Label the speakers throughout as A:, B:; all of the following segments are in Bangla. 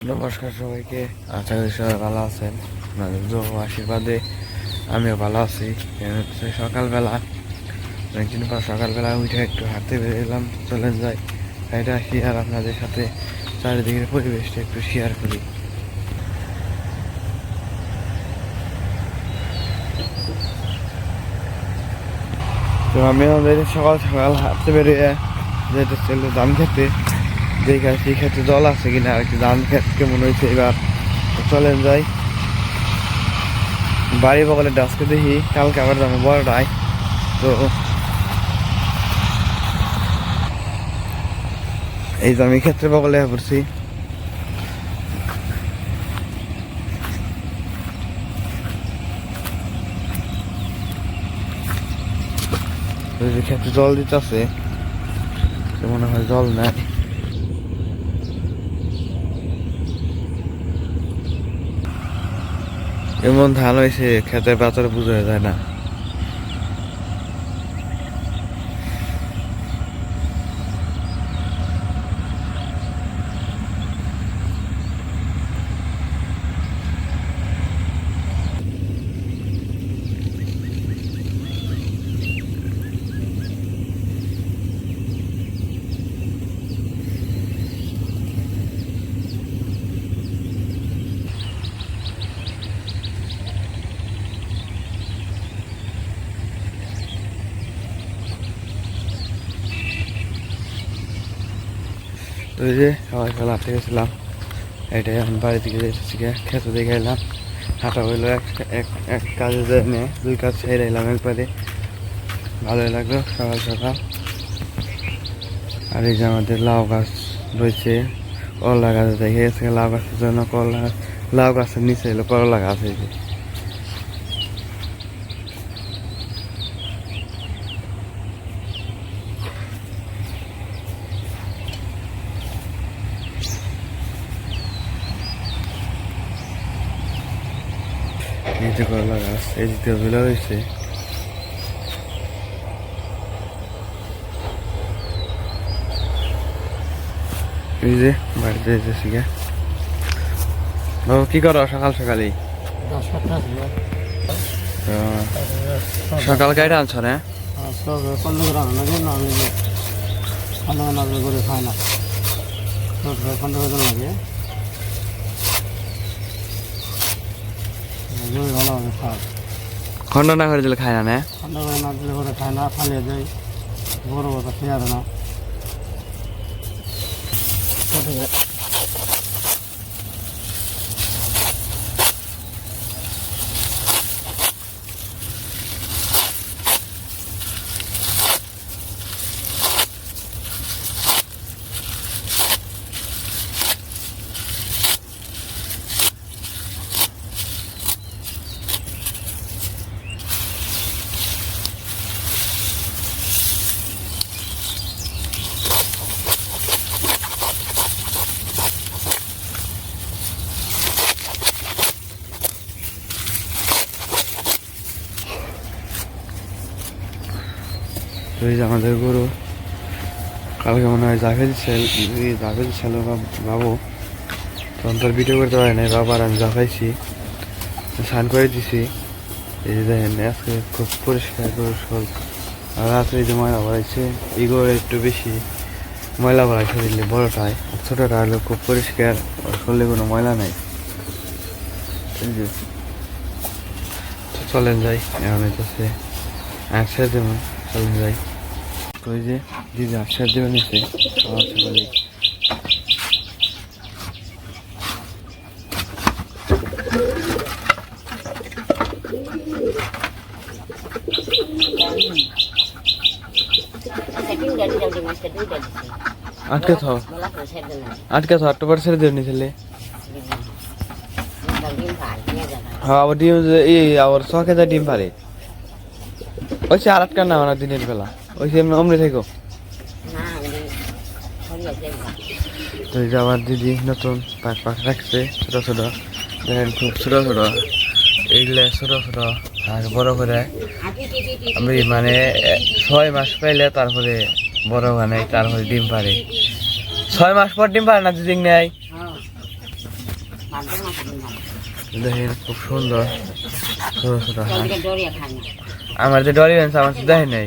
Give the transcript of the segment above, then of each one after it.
A: নমস্কার সবাইকে। আশা করি সবাই ভালো আছেন। আপনাদের আশীর্বাদে আমিও ভালো আছি। হচ্ছে সকালবেলা। অনেকদিন পর সকালবেলা উঠে একটু হাঁটতে বেরোলাম, চলে যাই। এটা আর আপনাদের সাথে চারিদিকের পরিবেশটা একটু শেয়ার করি। তো আমি আমাদের সকাল সকাল হাঁটতে বেরিয়ে যেতে ছিল ধান খেতে। দেখে সেই ক্ষেত্রে জল আছে কিনা, আর কি ধান ক্ষেত কেমন হয়েছে এবার। চলেন যাই। বাড়ি বগলে ডাসকে দেখি, কালকে আবার যাব বড়টাই তো এই তো আমি ক্ষেত্রে বগলে পড়ছি। যে ক্ষেত্রে জল দিতেছে মনে হয় জল নাই। এমন ধান হয়েছে খেতে পাথরে বোঝা যায় না। এই যে, সবাই সকাল হাঁটতে গেছিলাম। এটাই এখন বাড়ি থেকে যেতেছি খেতে দেখে এলাম হাঁটা হইল এক এক কাজে যায় নিয়ে দুই কাজ ছেড়ে এলাম একবারে। ভালোই লাগল সকাল সকাল আর এই যে আমাদের লাউ গাছ রয়েছে, করলা গাছ দেখে গেছে। লাউ গাছের জন্য করলা, লাউ গাছের নিচে এলো করলা গাছ এই যে। নিচে করলা গাছ দ্বিতীয় ঝুলা রয়েছে এই যে বাড়িতে যেতেছি গে কি করো সকাল সকালই তো সকাল গাড়ি আনছ না
B: লাগে ভালোভাবে খাওয়া
A: খন্ড না করে দিলে খায় না না?
B: ঠান্ডা করে না দিলে করে খায় না, ফালিয়ে যায় বড় কথা খেয়ে না
A: এই যে আমাদের গরু। কালকে মনে হয় জাভেদ ছিল জাভেদ ছিল বাবু তখন তোর ভিডিও করতে পারে নাই, বাবার আমি জাফাইছি। স্নান করে দিছি। এই যে দেখেন, আজকে খুব পরিষ্কার সব আর রাত্রে যে ময়লা বাড়াইছে এই গরু একটু বেশি ময়লা বাড়াই শরীরে, বড়টায়। ছোটোটা হলে খুব পরিষ্কার শরীরে কোনো ময়লা নাই। চলেন যাই, এখন হইতেছে, একসাথে দেবো চলেন যাই। তো যে দিদি একসাথে দেবে নিচ্ছে সকাল সকালে আটকে থাও। আটকে থাও, আটটা পরে ছেড়ে দেবে নিছিলে হ্যাঁ আবার ডিম এই, আবার ছকে যা ডিম পারে। ওই আর আটকা না দিনের বেলা। ওই সে অমনি থেকো। তো এই যে আমার দিদি নতুন পাক পাক রাখছে ছোট ছোট। দেখেন খুব ছোট ছোট। এইগুলা ছোট ছোট। আর বড় করে আমি মানে ছয় মাস পাইলে তারপরে বড় বানাই তারপরে ডিম পারে ছয় মাস পর ডিম পারে না দিদি নেয়?
C: হ্যাঁ।
A: দেখেন খুব সুন্দর ছোট ছোট। আমার যে ডরি আমার তো দেখে নাই।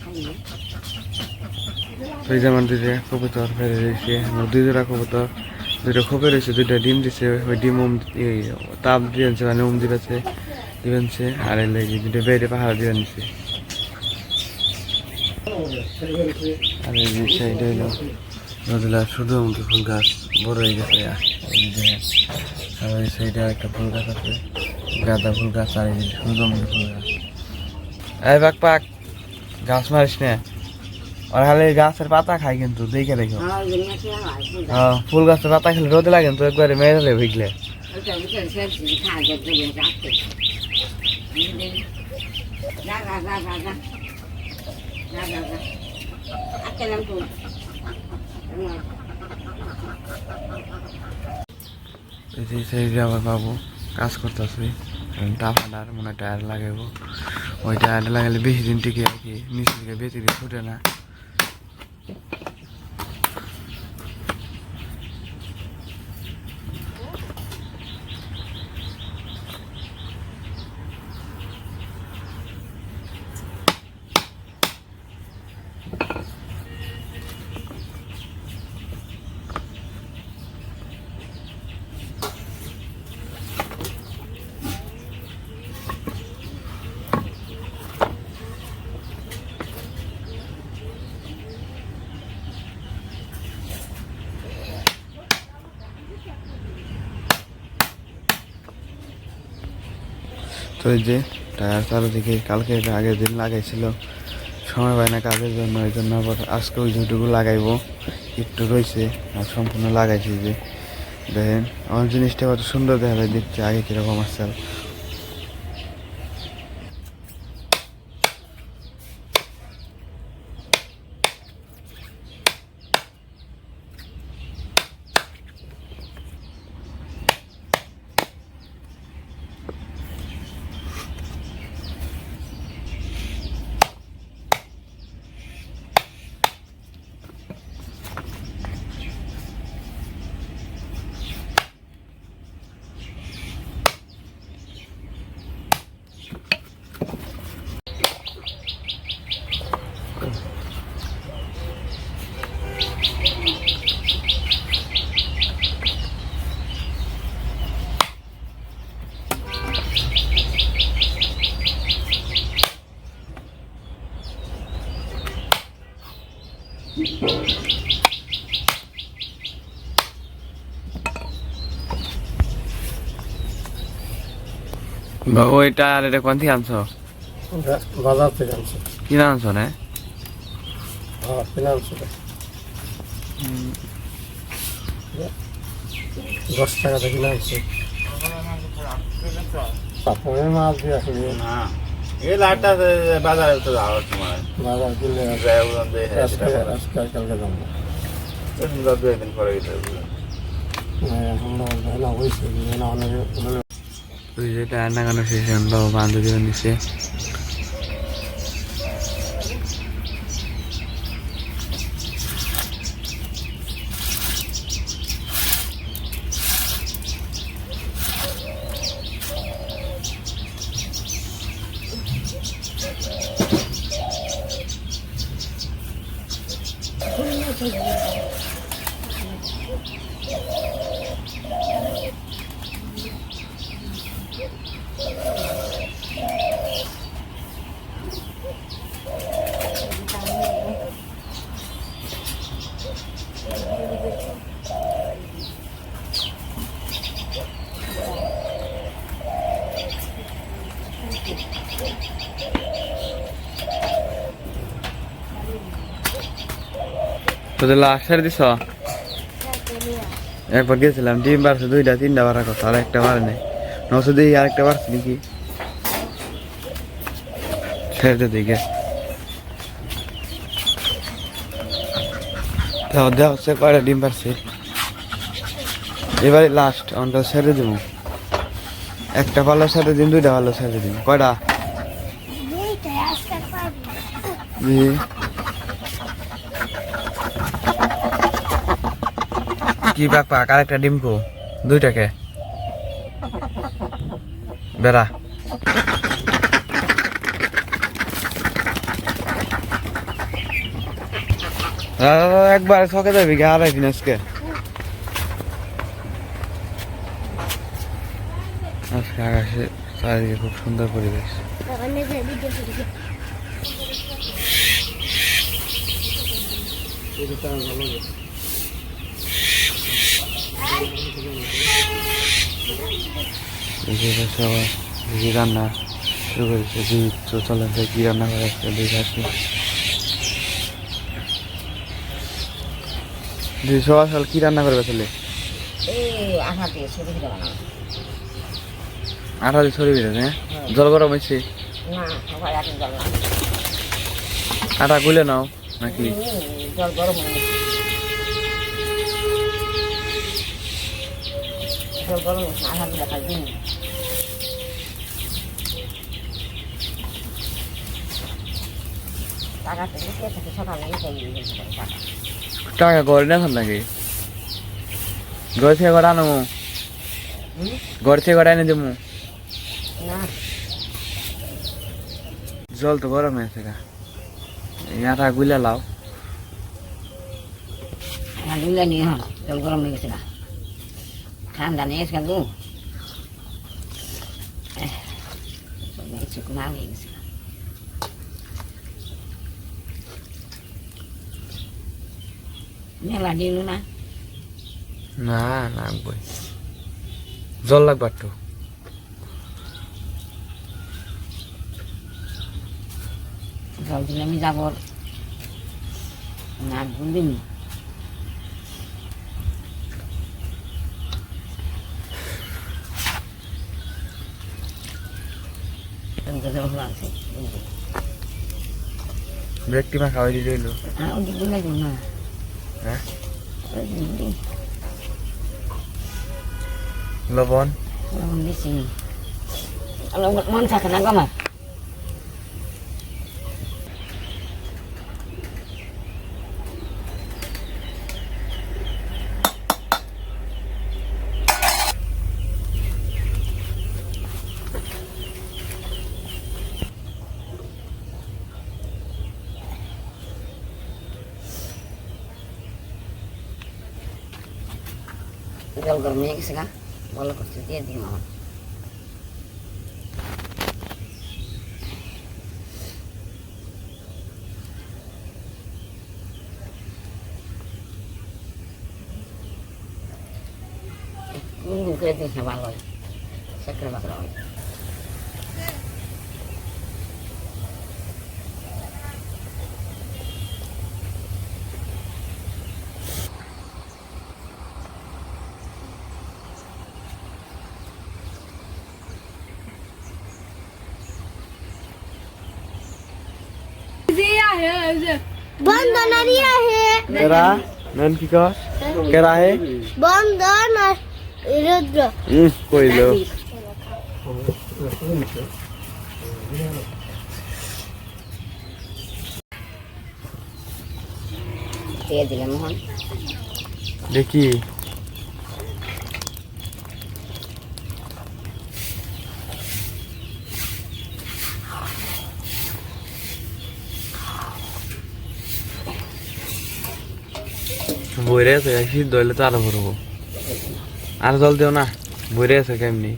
C: যা
A: তো এই যেমন দুইটা কবুতর ফেলে রয়েছে আমার জোড়া কবুতর, দুইটা খোপে রয়েছে, দুইটা ডিম দিছে, ওই ডিম উম, এই তাপ দিয়েছে মানে উম দিবেছে, দিবেনছে, আর এই লেগে বেড়ে পাহাড় দিয়ে নিছে আর এই যে সাইডে হলো নদীলা সূর্যমুখী ফুল গাছ, বড় হয়ে গেছে, আর ওই সাইডে একটা ফুল গাছ আছে, গাঁদা ফুল গাছ, আর এই যে সূর্যমুখী ফুল গাছ। এই পাক পাক গাছ মারিস না আর হলে গাছের পাতা খাই কিন্তু দেখে
C: দেখো হ্যাঁ
A: ফুল গাছের পাতা খেলে রোদ লাগে তো একবারে মেরে দেবে ভিগলে আমার বাবু কাজ করতেছি টাফাডার মনে টায়ার লাগাবো ওই টায়ার লাগালে বেশি দিন টিকে আর কি নিচে থেকে দিন ফুটে না। যে টায়ার চারিদিকে কালকে আগের দিন লাগাইছিল। সময় পায় না কাজের জন্য ওই জন্য আবার আজকে ওই যেটুকু লাগাইবো। একটু রয়েছে আর সম্পূর্ণ লাগাইছি যে। দেখেন, আমার জিনিসটা কত সুন্দর দেখা যায় দেখতে আগে কীরকম আসছে ওই টায়ার এটা কোন থেকে আনছো
B: বাজার থেকে আনছে।
A: কিনে আনছো না?
B: হ্যাঁ কিনে আনছে। দশ টাকা থেকে কিনে আনছে। তারপরে মাছ দিয়ে আসলে।
D: না এই লাইটটা বাজারে তো
B: বাজার
D: যায়
B: আজকে কালকে যাব। না হয়েছে। না অনেক
A: টায়ার লাগানো শেষ হলো বান্ধবীরা নিচে তোদের লাস্ট ছেড়ে দিছ? একবার গেছিলাম, ডিম বাড়ছে দুইটা, তিনটা বাড়ার কথা, আর একটা বাড়ে নাই। নশো দিয়ে আরেকটা পারছি নাকি? ছেড়ে দিকে দেওয়া হচ্ছে কয়টা ডিম পারছে এবারে লাস্ট অনটা ছেড়ে দেবো। একটা পাল্লা ছেড়ে দিন দুইটা পাল্লা ছেড়ে দিন কয়টা? জি কি পাক পাক আরেকটা ডিম কো দুইটাকে? বেড়া। একবার ছকে যাবি, গে দিন আজকে। আজকে আকাশে চারিদিকে খুব সুন্দর পরিবেশ এদিকে সবাই রান্না শুরু করেছে দুই চলে যায় কি রান্না করে আজকে দেখে আসি দুই সকাল সকাল কি রান্না করবে
C: আঠা দিয়ে
A: ছড়িয়ে বেরোবে হ্যাঁ জল গরম হয়েছে আটা গুলে নাও। নাকি?
C: গরম গরম দিলে খাই দিন টাকা তো দিতে থাকে সকালে এসে নিয়ে যেতে পারে টাকা
A: টাকা করে না নাকি? ঘর থেকে করে আনো? ঘর থেকে করে এনে দেবো জল তো গরম হয়েছে গা এই লাও।
C: নিয়ে হন জল গরম হয়ে গেছে না। ঠান্ডা নিয়ে এসে দু শুকনা হয়ে গেছে মেলা দিল না।
A: না লাগবে জল লাগবে একটু।
C: জল দিলে আমি যাব। না বুঝলিম আছে।
A: ব্যক্তি মা খাওয়াই দিয়ে রইল
C: হ্যাঁ ওই দিকে না
A: হ্যাঁ? লবণ?
C: লবণ দিছি। লবণ মন থাকে না গো আমার জল গরম হয়ে গেছে গা। ভালো করছে, দিয়ে আমার গুনগুন করে দিস না ভালো হয় সেক্রে বাকরা হয়।
E: बंधन आहे
A: केरा नन की कह केरा है
E: बंधन रुद्र
A: हम्म কইলো
C: দিয়ে দিলে মোহন
A: দেখি বইরে আছে সিদ্ধ হইলে তো আরও ভরবো। আর জল দিও না বইরে আছে কেমনি?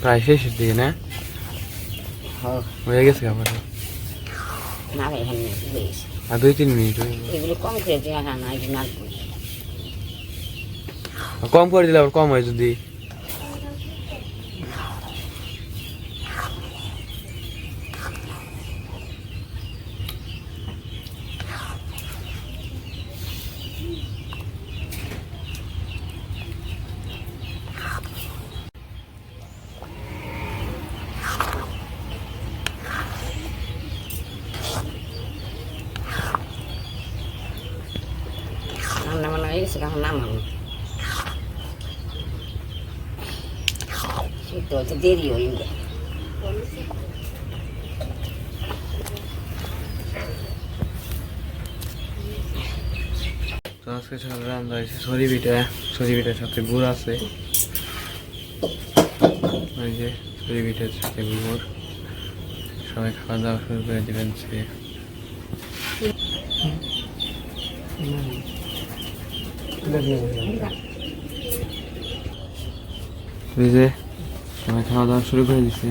A: প্রায় শেষের দিকে না? হয়ে। গেছে
C: হয়ে গেছে।
A: আর দুই তিন মিনিট
C: কম করে
A: দিলে আবার কম হয় যদি।
C: দেরি
A: তো আজকে সকালে রান্না হয়েছে সরি পিঠা সরি পিঠার সাথে গুড় আছে। ওই যে সরি পিঠার সাথে গুড়। সবাই খাওয়া দাওয়া শুরু করে দিবেন সে ওই যে সবাই খাওয়া দাওয়া শুরু করে দিছে।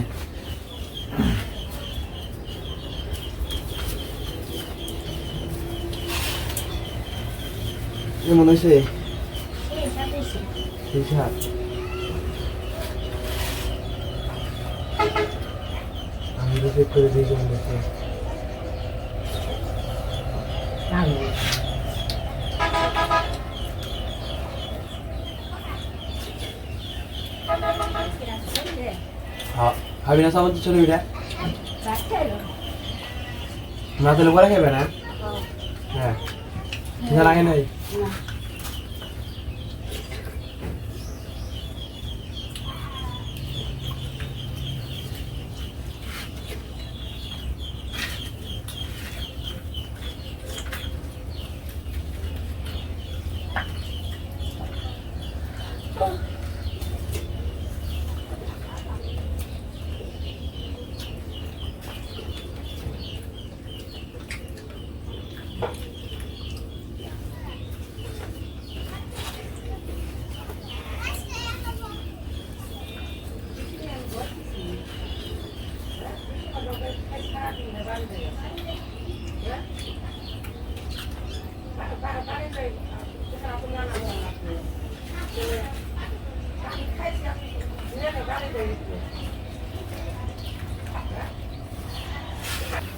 A: কেমন হয়েছে আমি করে দিয়েছি মনে হচ্ছে খাবি না সামন্ত চলে বিটা না তাহলে বলে খাবে না? হ্যাঁ। লাগে নাই?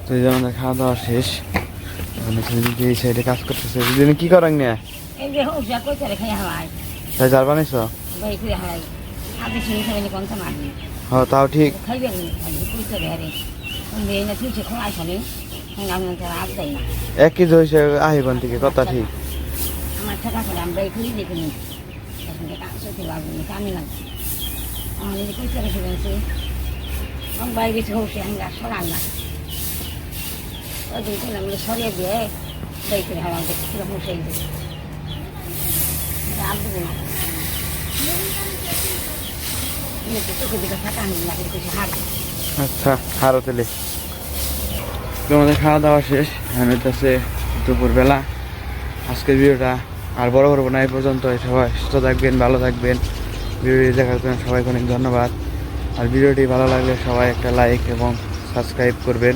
A: তো এই যে আমাদের খাওয়া দাওয়া শেষ। মানে সেদিকে এই সাইডে কাজ করতেছে দিদি কি করেন
C: যে যা হাওয়াই
A: তাই জাল বানাইছ? হ্যাঁ তাও ঠিক।
C: না না
A: এক কেজি হয়েছে আহিবন থেকে কথা ঠিক।
C: আমার আমরা না আমি না আমার বাইরে হোক আমি আর সরান না। সরিয়ে দিয়ে করে
A: আচ্ছা হারো তেলে। তো আমাদের খাওয়া দাওয়া শেষ, আমি হচ্ছে দুপুরবেলা। আজকের ভিডিওটা আর বড় করব না, এই পর্যন্ত সবাই সুস্থ থাকবেন, ভালো থাকবেন। ভিডিওটি দেখার জন্য সবাইকে অনেক ধন্যবাদ। আর ভিডিওটি ভালো লাগলে সবাই একটা লাইক এবং সাবস্ক্রাইব করবেন।